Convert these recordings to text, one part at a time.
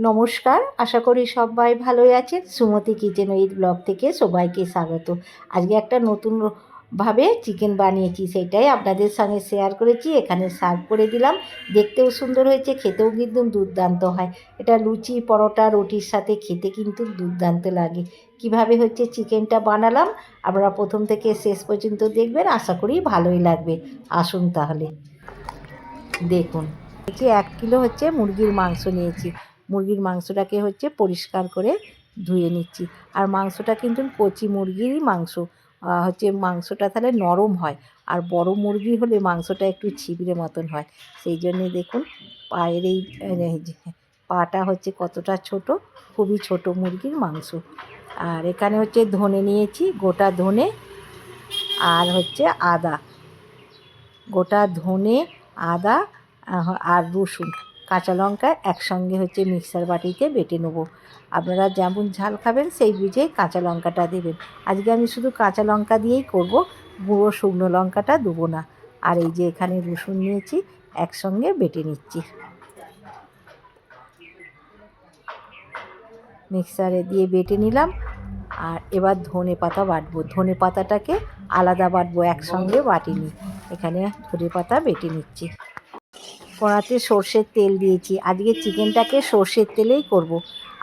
নমস্কার, আশা করি সবাই ভালোই আছেন। সুমতি কিচেন উইথ ব্লগ থেকে সবাইকে স্বাগত। আজকে একটা নতুন ভাবে চিকেন বানিয়েছি, সেটাই আপনাদের সঙ্গে শেয়ার করেছি। এখানে সার্ভ করে দিলাম। দেখতেও সুন্দর হয়েছে, খেতেও কিন্তু দুর্দান্ত হয়। এটা লুচি, পরোটা, রুটির সাথে খেতে কিন্তু দুর্দান্ত লাগে। কীভাবে হচ্ছে চিকেনটা বানালাম, আপনারা প্রথম থেকে শেষ পর্যন্ত দেখবেন। আশা করি ভালোই লাগবে। আসুন তাহলে। দেখুন এক কিলো হচ্ছে মুরগির মাংস নিয়েছি। মুরগির মাংসটাকে হচ্ছে পরিষ্কার করে ধুয়ে নিচ্ছি। আর মাংসটা কিন্তু কচি মুরগিরই মাংস। হচ্ছে মাংসটা তাহলে নরম হয়। আর বড় মুরগি হলে মাংসটা একটু ছিবড়ে মতন হয়। সেই জন্যে দেখুন পায়ের এই পাটা হচ্ছে কতটা ছোট, খুবই ছোট মুরগির মাংস। আর এখানে হচ্ছে ধনে নিয়েছি, গোটা ধনে আর হচ্ছে আদা। গোটা ধনে, আদা আর রসুন। কাঁচা লঙ্কা একসঙ্গে হচ্ছে মিক্সার বাটিতে বেটে নেব। আপনারা যেমন ঝাল খাবেন, সেই বুঝে কাঁচা লঙ্কাটা দেবেন। আজকে আমি শুধু কাঁচা লঙ্কা দিয়েই করব, গুঁড়ো শুকনো লঙ্কাটা দেবো না। আর এই যে এখানে রসুন নিয়েছি, একসঙ্গে বেটে নিচ্ছি। মিক্সারে দিয়ে বেটে নিলাম। আর এবার ধনে পাতা বাটবো। ধনে পাতাটাকে আলাদা বাটবো, একসঙ্গে বাটিনি। এখানে ধনে পাতা বেটে নিচ্ছি। কড়াতে সর্ষের তেল দিয়েছি। আজকে চিকেনটাকে সর্ষের তেলেই করব।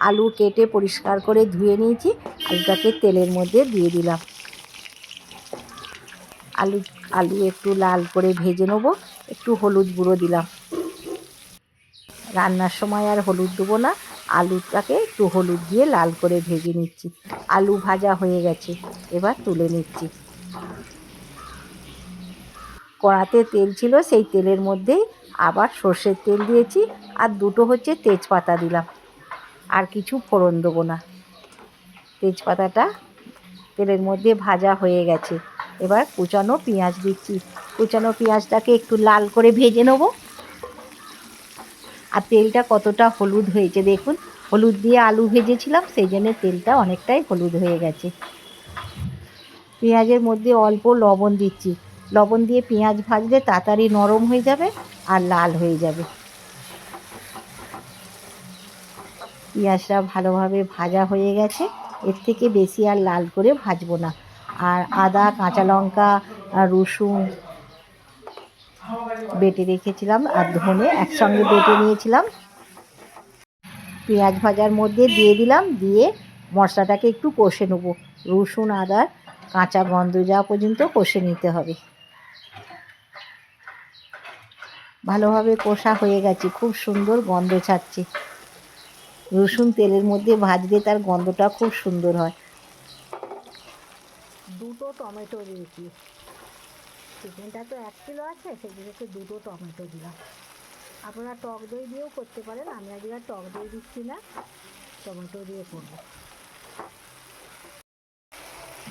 আলু কেটে পরিষ্কার করে ধুয়ে নিয়েছি। আলুটাকে তেলের মধ্যে দিয়ে দিলাম। আলু আলু একটু লাল করে ভেজে নেব। একটু হলুদ গুঁড়ো দিলাম। রান্নার সময় আর হলুদ দেবো না। আলুটাকে একটু হলুদ দিয়ে লাল করে ভেজে নিচ্ছি। আলু ভাজা হয়ে গেছে। এবার তুলে নিচ্ছি। কড়াতে তেল ছিল, সেই তেলের মধ্যেই আবার সর্ষের তেল দিয়েছি আর দুটো হচ্ছে তেজপাতা দিলাম। আর কিছু ফোড়ন দেবো না। তেজপাতাটা তেলের মধ্যে ভাজা হয়ে গেছে। এবার কুচানো পেঁয়াজ দিচ্ছি। কুচানো পেঁয়াজটাকে একটু লাল করে ভেজে নেব। আর তেলটা কতটা হলুদ হয়েছে দেখুন। হলুদ দিয়ে আলু ভেজেছিলাম, সেই জন্য তেলটা অনেকটাই হলুদ হয়ে গেছে। পেঁয়াজের মধ্যে অল্প লবণ দিচ্ছি। লবণ দিয়ে পেঁয়াজ ভাজলে তাড়াতাড়ি নরম হয়ে যাবে আর লাল হয়ে যাবে। পেঁয়াজটা ভালোভাবে ভাজা হয়ে গেছে। এর থেকে বেশি আর লাল করে ভাজবো না। আর আদা, কাঁচা লঙ্কা রসুন বেটে রেখেছিলাম আর ধনে একসঙ্গে বেটে নিয়েছিলাম। পেঁয়াজ ভাজার মধ্যে দিয়ে দিলাম, দিয়ে মশলাটাকে একটু কষে নেব। রসুন, আদার কাঁচা গন্ধ যাওয়া পর্যন্ত কষে নিতে হবে। ভালোভাবে কষা হয়ে গেছে, খুব সুন্দর গন্ধ ছাড়ছে। রসুন তেলের মধ্যে ভাজলে তার গন্ধটা খুব সুন্দর হয়। দুটো টমেটো দিয়েছি। চিকেনটা তো এক কিলো আছে সেগুলোকে দুটো টমেটো দিলাম। আপনারা টক দই দিয়েও করতে পারেন, আমি আজকে আর টক দই দিচ্ছি না, টমেটো দিয়ে করব।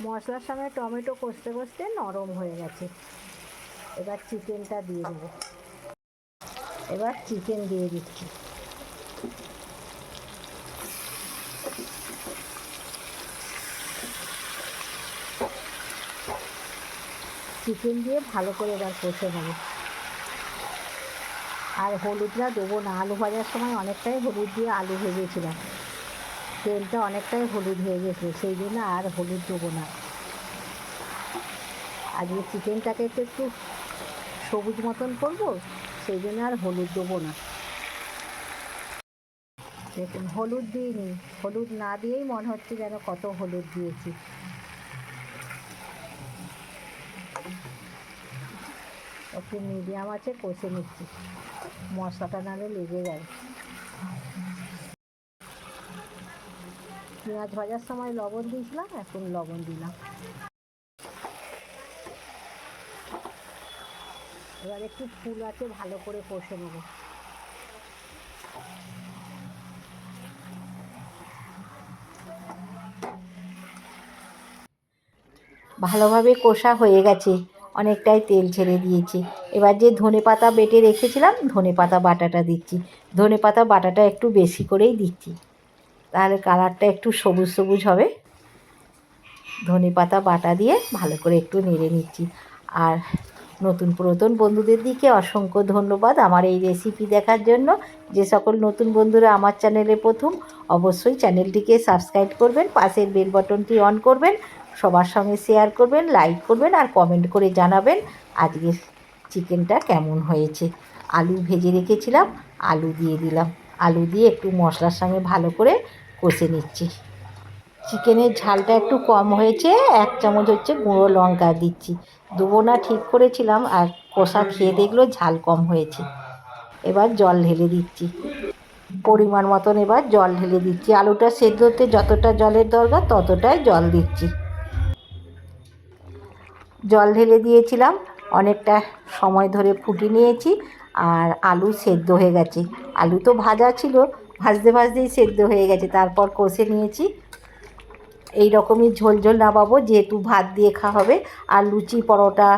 মশলার সঙ্গে টমেটো কষতে কষতে নরম হয়ে গেছে। এবার চিকেনটা দিয়ে দেবো। এবার চিকেন দিয়ে দিচ্ছি। চিকেন দিয়ে ভালো করে এবার কষে নেব। আর হলুদটা দেবো না, আলু ভাজার সময় অনেকটাই হলুদ দিয়ে আলু ভেজেছিলাম। তেলটা অনেকটাই হলুদ হয়ে গেছে, সেই জন্য আর হলুদ দেবো না। আজকে চিকেনটাকে একটু সবুজ মতন করব সেই জন্য আর হলুদ দেবো না। দেখুন, হলুদ দিইনি। হলুদ না দিয়েই মনে হচ্ছে যেন কত হলুদ দিয়েছি। একটু মিডিয়াম আছে, কষে নিচ্ছি। মশলাটা নাহলে লেগে যাবে পেঁয়াজ ভাজার সময় লবণ দিয়েছিলাম, এখন লবণ দিলাম। এবার একটু ফুল আছে, ভালো করে কষে নেব। ভালোভাবে কষা হয়ে গেছে, অনেকটাই তেল ছেড়ে দিয়েছি। এবার যে ধনে পাতা বেটে রেখেছিলাম, ধনে পাতা বাটাটা দিচ্ছি। ধনে পাতা বাটাটা একটু বেশি করেই দিচ্ছি। তাহলে কালারটা একটু সবুজ সবুজ হবে। ধনে পাতা বাটা দিয়ে ভালো করে একটু নেড়ে নিচ্ছি। আর নতুন পুরাতন বন্ধুদের দিকে অসংখ্য ধন্যবাদ আমার এই রেসিপি দেখার জন্য। যে সকল নতুন বন্ধুরা আমার চ্যানেলে প্রথম, অবশ্যই চ্যানেলটিকে সাবস্ক্রাইব করবেন, পাশের বেল বটনটি অন করবেন, সবার সঙ্গে শেয়ার করবেন লাইক করবেন আর কমেন্ট করে জানাবেন আজকে চিকেনটা কেমন হয়েছে। আলু ভেজে রেখেছিলাম, আলু দিয়ে দিলাম। আলু দিয়ে একটু মশলার সঙ্গে ভালো করে কষে নিচ্ছি। চিকেনের ঝালটা একটু কম হয়েছে, এক চামচ হচ্ছে গুঁড়ো লঙ্কা দিচ্ছি। দেবো না ঠিক করেছিলাম আর কষা খেয়ে দেখল ঝাল কম হয়েছে। এবার জল ঢেলে দিচ্ছি। পরিমাণ মতন এবার জল ঢেলে দিচ্ছি। আলুটা সেদ্ধ হতে যতটা জলের দরকার ততটাই জল দিচ্ছি। জল ঢেলে দিয়েছিলাম, অনেকটা সময় ধরে ফুটিয়ে নিয়েছি আর আলু সেদ্ধ হয়ে গেছে। আলু তো ভাজা ছিল, ভাজতে ভাজতেই সেদ্ধ হয়ে গেছে, তারপর কষে নিয়েছি। এই রকমই ঝোল ঝোল নামাবো, যেহেতু ভাত দিয়ে খাওয়া হবে। আর লুচি, পরোটা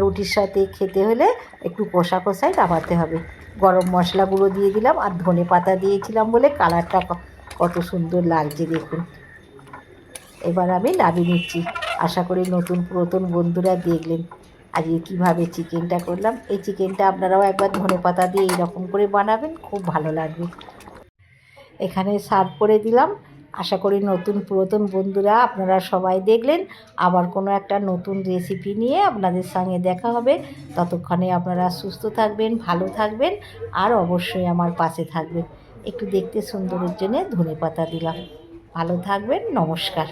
রুটির সাথে খেতে হলে একটু কষা কষাই নামাতে হবে। গরম মশলা গুঁড়ো দিয়ে দিলাম, আর ধনে পাতা দিয়েছিলাম বলে কালারটা কত সুন্দর লাগছে দেখুন। এবার আমি নামিয়ে নিচ্ছি। আশা করি নতুন পুরাতন বন্ধুরা দেখলেন আজকে কীভাবে চিকেনটা করলাম। এই চিকেনটা আপনারাও একবার ধনে পাতা দিয়ে এইরকম করে বানাবেন, খুব ভালো লাগবে। এখানে সার্ভ করে দিলাম। আশা করি নতুন পুরাতন বন্ধুরা আপনারা সবাই দেখলেন। আবার কোনো একটা নতুন রেসিপি নিয়ে আপনাদের সঙ্গে দেখা হবে। ততক্ষণে আপনারা সুস্থ থাকবেন, ভালো থাকবেন আর অবশ্যই আমার পাশে থাকবেন। একটু দেখতে সুন্দরের জন্য ধনে পাতা দিলাম। ভালো থাকবেন, নমস্কার।